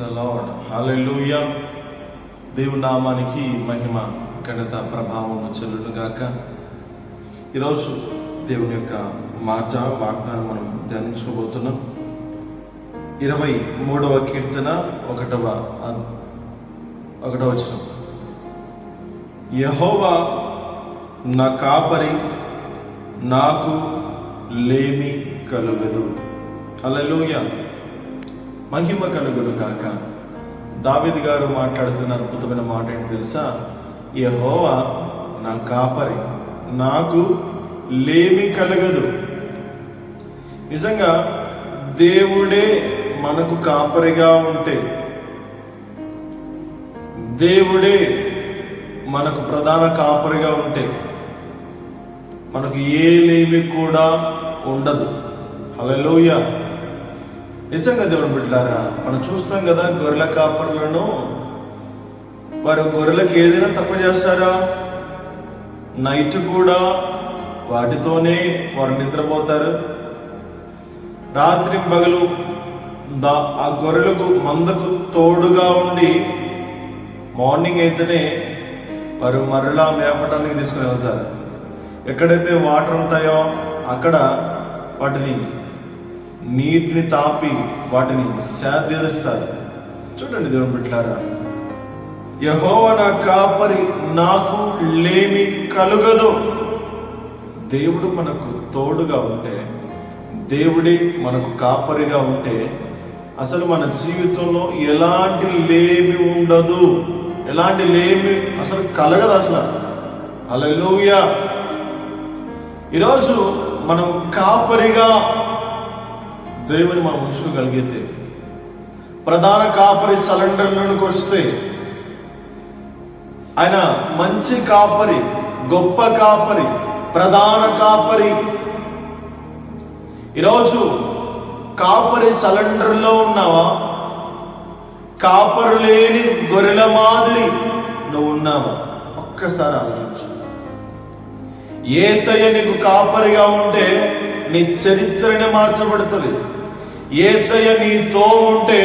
Lord హల్లెలూయా దేవుని నామానికి మహిమ ఘనత ప్రభావం చెల్లును గాక. ఈరోజు దేవుని యొక్క మాట వాగ్దానం మనం ధ్యానించుకోబోతున్నాం ఇరవై మూడవ కీర్తన ఒకటవ ఒకటవ వచనం. యహోవా నా కాపరి నాకు లేమి కలుగదు. అలలోయ మహిమ కలుగును కాక దావిది గారు మాట్లాడుతున్న అద్భుతమైన మాట ఏంటి తెలుసా? యహోవా నా కాపరి నాకు లేమి కలగదు. నిజంగా దేవుడే మనకు కాపరిగా ఉంటే దేవుడే మనకు ప్రధాన కాపరిగా ఉంటే మనకు ఏ లేమి కూడా ఉండదు. హల్లెలూయ. నిజంగా దేవుని బిడ్డలారా మనం చూస్తాం కదా గొర్రెల కాపర్లను. వారు గొర్రెలకు ఏదైనా తక్కువ చేస్తారా? నైట్ కూడా వాటితోనే వారు నిద్రపోతారు. రాత్రి పగలు దా ఆ గొర్రెలకు మందకు తోడుగా ఉండి మార్నింగ్ అయితేనే వారు మరలా మేపటానికి తీసుకుని వెళ్తారు. ఎక్కడైతే వాటర్ ఉంటాయో అక్కడ వాటిని నీటిని తాపి వాటిని శాద్యదిస్తారు చూడండి దేవుని బిడ్డలారా యహోవ నా కాపరి నాకు లేమి కలుగదు. దేవుడు మనకు తోడుగా ఉంటే దేవుడే మనకు కాపరిగా ఉంటే అసలు మన జీవితంలో ఎలాంటి లేమి ఉండదు. ఎలాంటి లేమి అసలు కలగదు అసలు. అలెలుయా ఈరోజు మనం కాపరిగా దేవుని మనం ఉంచుకోగలిగితే ప్రధాన కాపరి సిలిండర్లకు వస్తే ఆయన మంచి కాపరి గొప్ప కాపరి ప్రధాన కాపరి. ఈరోజు కాపరి సిలిండర్లో ఉన్నావా? కాపరు లేని గొర్రెల మాదిరి నువ్వు ఉన్నావా? ఒక్కసారి ఆలోచించు. ఏసయ్య నీకు కాపరిగా ఉంటే నీ చరిత్రనే మార్చబడుతుంది. ఏసయ్య నీతో ఉంటే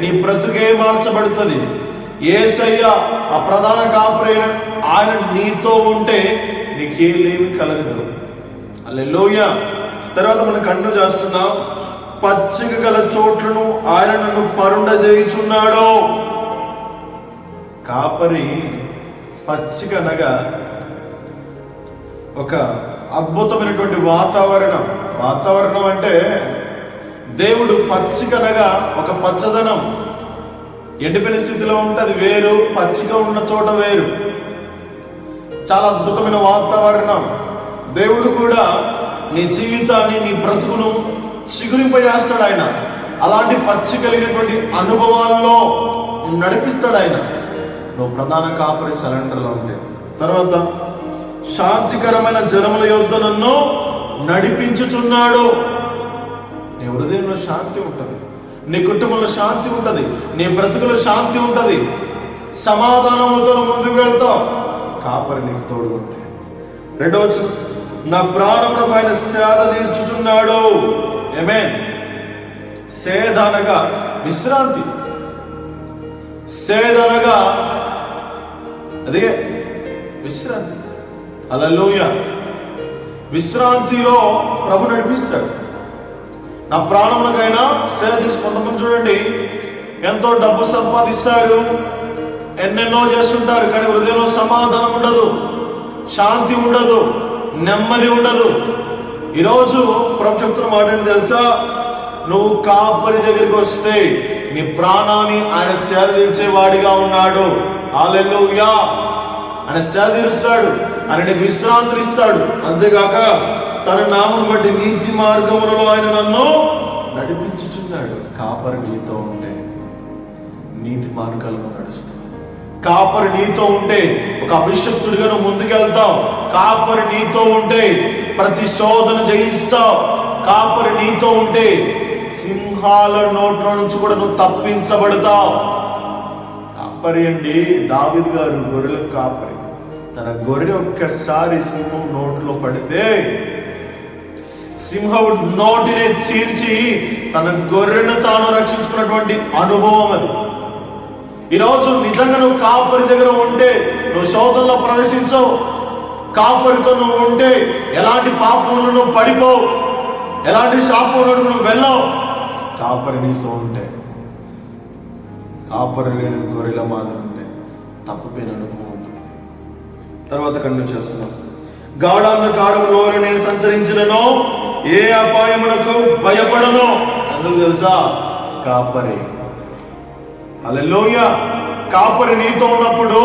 నీ బ్రతుకే మార్చబడుతుంది. ఏసయ్య ఆ ప్రధాన కాపరి ఆయన నీతో ఉంటే నీకేలేమి కలగదు. అల్లెలోయ తర్వాత మనం కన్ను చేస్తున్నాం. పచ్చిక గల చోట్లను ఆయన నన్ను పరుండ చేయుచున్నాడు కాపరి పచ్చిక అనగా ఒక అద్భుతమైనటువంటి వాతావరణం. వాతావరణం అంటే దేవుడు పచ్చికనగా ఒక పచ్చదనం. ఎండిపోయిన స్థితిలో ఉంటే అది వేరు పచ్చిక ఉన్న చోట వేరు. చాలా అద్భుతమైన వాతావరణం. దేవుడు కూడా నీ జీవితాన్ని నీ బ్రతుకును చిగురింపజేస్తాడు ఆయన. అలాంటి పచ్చి కలిగినటువంటి అనుభవాల్లో నడిపిస్తాడు ఆయన. నువ్వు ప్రధాన కాపరి సరెండర్లో ఉంటే. తర్వాత శాంతికరమైన జనముల యొద్ద నన్ను నడిపించుచున్నాడు. నీ హృదయంలో శాంతి ఉంటుంది. నీ కుటుంబంలో శాంతి ఉంటుంది. నీ బ్రతుకులో శాంతి ఉంటుంది. సమాధానముతో ముందుకు వెళ్తావు. కాపరి నీకు తోడు ఉంటే. రెండవ నా ప్రాణములకు ఆయన సేద తీర్చుతున్నాడు ఏమే సేద అనగా విశ్రాంతి. సేద అనగా అదే విశ్రాంతి. అలలోయ విశ్రాంతిలో ప్రభు నడిపిస్తాడు. నా ప్రాణములకైనా సేవ తీసి కొంతమంది చూడండి. ఎంతో డబ్బు సంపాదిస్తారు. ఎన్నెన్నో చేస్తుంటారు కానీ హృదయంలో సమాధానం ఉండదు. శాంతి ఉండదు. నెమ్మది ఉండదు. ఈరోజు ప్రభు చెప్తున్న మాట ఏంటి తెలుసా? నువ్వు కాపరి దగ్గరికి వస్తే నీ ప్రాణాన్ని ఆయన సేద తీర్చేవాడిగా ఉన్నాడు. ఆలెల్లుయా ఆయన సేద తీరుస్తాడు. ఆయన నీకు విశ్రాంతిని ఇస్తాడు అంతేగాక తన నామను బట్టి నీతి మార్గములలో ఆయన నన్ను నడిపించుచున్నాడు. కాపరి నీతో ఉంటే నీతి మార్గాలను నడుస్తావు కాపరి నీతో ఉంటే ఒక అభిషక్తుడిగా నువ్వు ముందుకెళ్తావు. కాపరి నీతో ఉంటే ప్రతి శోధన జయిస్తావు. కాపరి నీతో ఉంటే సింహాల నోట్ల నుంచి కూడా నువ్వు తప్పించబడతావు. కాపరి అండి దావిద్ గారు గొర్రెల కాపరి. తన గొర్రె ఒక్కసారి సింహం నోట్లో పడితే సింహవు నోటిని చీల్చి తన గొర్రెను తాను రక్షించుకున్నటువంటి అనుభవం అది. ఈరోజు నిజంగా నువ్వు కాపరి దగ్గర ఉంటే నువ్వు శోధనలో ప్రవేశించవు. కాపరితో నువ్వు ఉంటే ఎలాంటి పాపములు నువ్వు పడిపోవు. ఎలాంటి శాపంలో నువ్వు వెళ్ళవు. కాపరి నీతో ఉంటే కాపరి లేని గొర్రెల మాదిరి ఉంటే తప్పిపోయిన అనుభవం ఉంటుంది. తర్వాత కన్ను చేస్తున్నాం. గాఢాంధకారంలో నేను సంచరించినను. ఏ అపాయమునకు భయపడను? అందుకు తెలుసా? కాపరి. అలెలోయ కాపరి నీతో ఉన్నప్పుడు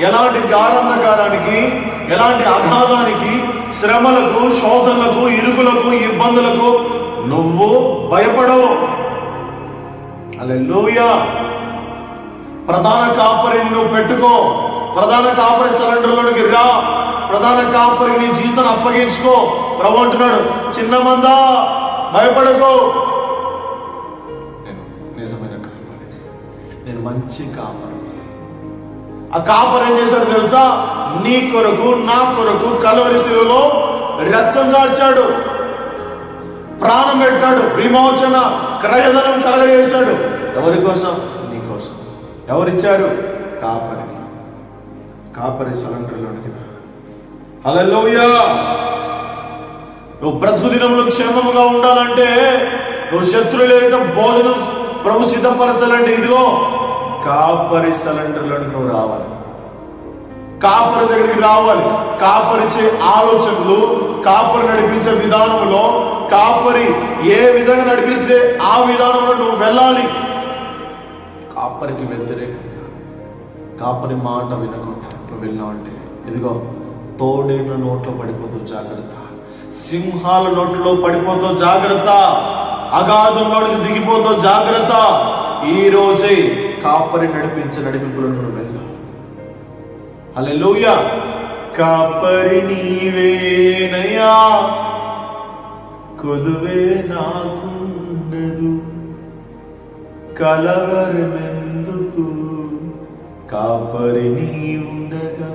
ఎలాంటి గాఢంధకారానికి ఎలాంటి అఘాధానికి శ్రమలకు శోధనలకు ఇరుకులకు ఇబ్బందులకు నువ్వు భయపడవు. అలెలోయ ప్రధాన కాపరిని నువ్వు పెట్టుకో. ప్రధాన కాపరి సరెండర్లోనికి రా. ప్రధాన కాపరి నీ జీవితాన్ని అప్పగించుకో. ప్రభు అంటున్నాడు చిన్న మందా భయపడకు. నేను నిజమైన కాపరిని. నేను మంచి కాపరిని. ఆ కాపరి ఏం చేశాడు తెలుసా? నీ కొరకు నా కొరకు కలవరి శిలువలో రక్తం కార్చాడు. ప్రాణం పెట్టాడు. విమోచన క్రయధనం కలగజేశాడు. ఎవరి కోసం? నీ కోసం. ఎవరిచ్చారు? కాపరి కాపరి సరెండర్లోనికి హల్లెలూయా! నువ్వు బ్రతుకు దినంలో క్షేమముగా ఉండాలంటే నువ్వు శత్రువులు లేక భోజనం ప్రభు సిద్ధపరచాలంటే ఇదిగో కాపరి సిలిండర్లోకి నువ్వు రావాలి. కాపరి దగ్గరికి రావాలి. కాపరిచే ఆలోచనలు కాపరి నడిపించే విధానంలో కాపరి ఏ విధంగా నడిపిస్తే ఆ విధానంలో నువ్వు వెళ్ళాలి. కాపరికి వ్యతిరేకంగా కాపరి మాట వినకుండా నువ్వు వెళ్ళావంటే ఇదిగో తోడేళ్ళ నోట్లో పడిపోతూ జాగ్రత్త. సింహాల నోట్లో పడిపోతూ జాగ్రత్త అగాధంలోనికి దిగిపోతూ జాగ్రత్త. ఈ రోజే కాపరి నడిపించే నడిపింపులను నువ్వు వెళ్ళావు హల్లెలూయా. కాపరి నీవేనయా కొదువే నాకున్నదు. కలవరమెందుకు? కాపరి నీ ఉండగా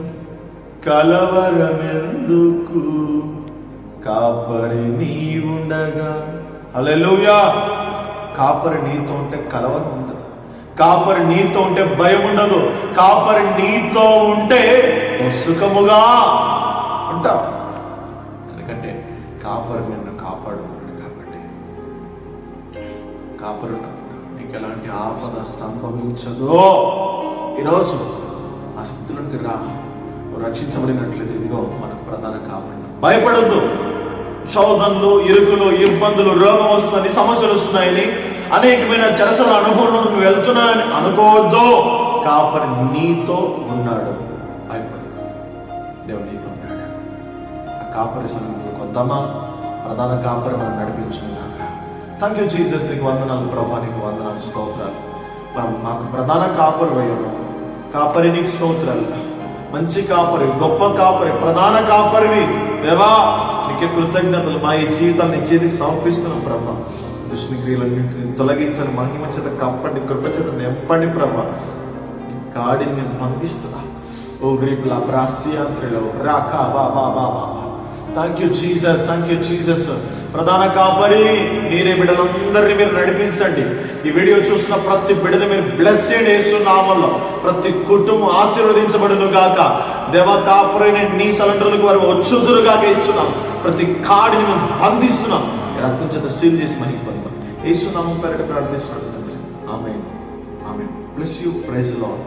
కలవరమెందుకు? కాపరి నీ ఉండగా హల్లెలూయా! కాపరి నీతో ఉంటే కలవరం ఉండదు. కాపరి నీతో ఉంటే భయం ఉండదు. కాపరి నీతో ఉంటే సుఖముగా ఉంటావు. ఎందుకంటే కాపరి నిన్ను కాపాడుతున్నాడు కాబట్టి. కాపరి ఉన్నప్పుడు నీకు ఎలాంటి ఆపద సంభవించదో. ఈరోజు ఆ స్థితిలోకి రా రక్షించబడినట్లయితే ఇదిగో మనకు ప్రధాన కాపరి. భయపడద్దు. శోధనలు ఇరుకులు ఇబ్బందులు రోగం వస్తుందని సమస్యలు వస్తున్నాయని అనేకమైన చెరసల అనుభవంలో నువ్వు వెళ్తున్నాయని అనుకోవద్దు. కాపరి నీతో ఉన్నాడు. భయపడకు దేవుడు నీతో ఉన్నాడు. ఆ కాపరి సమయంలోకి వద్దామా ప్రధాన కాపరి మనం నడిపించుకున్నాక థ్యాంక్ యూ జీసస్ నీకు వందనాలు ప్రభా. నీకు వందనాలు స్తోత్రాలు. మనం మాకు ప్రధాన కాపరి వేయడం కాపరి నీకు స్తోత్రాలు. మంచి కాపరి గొప్ప కాపరి ప్రధాన కాపరివి. దేవా నీకే కృతజ్ఞతలు మా ఈ జీవితాన్ని నీ చేతికి సమర్పిస్తున్నాం ప్రభా. దుష్ని క్రియలన్నింటిని తొలగించని మహిమ చేత కప్పండి కృప చేత నింపండి ప్రభా. కాడిని మేము బంధిస్తున్నా. ఓ గ్రీపుల బ్రాస్యాంత్రిలో రాకా బా బా బా బా thank you Jesus thank you Jesus ప్రధాన కాపరి మీరే బిడ్డలందరినీ మీరు నడిపించండి. ఈ వీడియో చూసిన ప్రతి బిడ్డని మీరు బ్లెస్ చేయండి యేసునామంలో ప్రతి కుటుంబం ఆశీర్వదించబడును గాక. దేవ కాపరిని నీ సలండర్లకు వారు వచ్చుదురుగా ఇస్తున్నాం ప్రతి కాడిని మేము బంధిస్తున్నాం. రక్తం చేత సీల్ చేసి మనకి పొందాం వేస్తున్నాము పేరట ప్రార్థిస్తున్నాడు తండ్రి. ఆమె ఆమె ప్లస్ యూ ప్రైజ్ లాడ్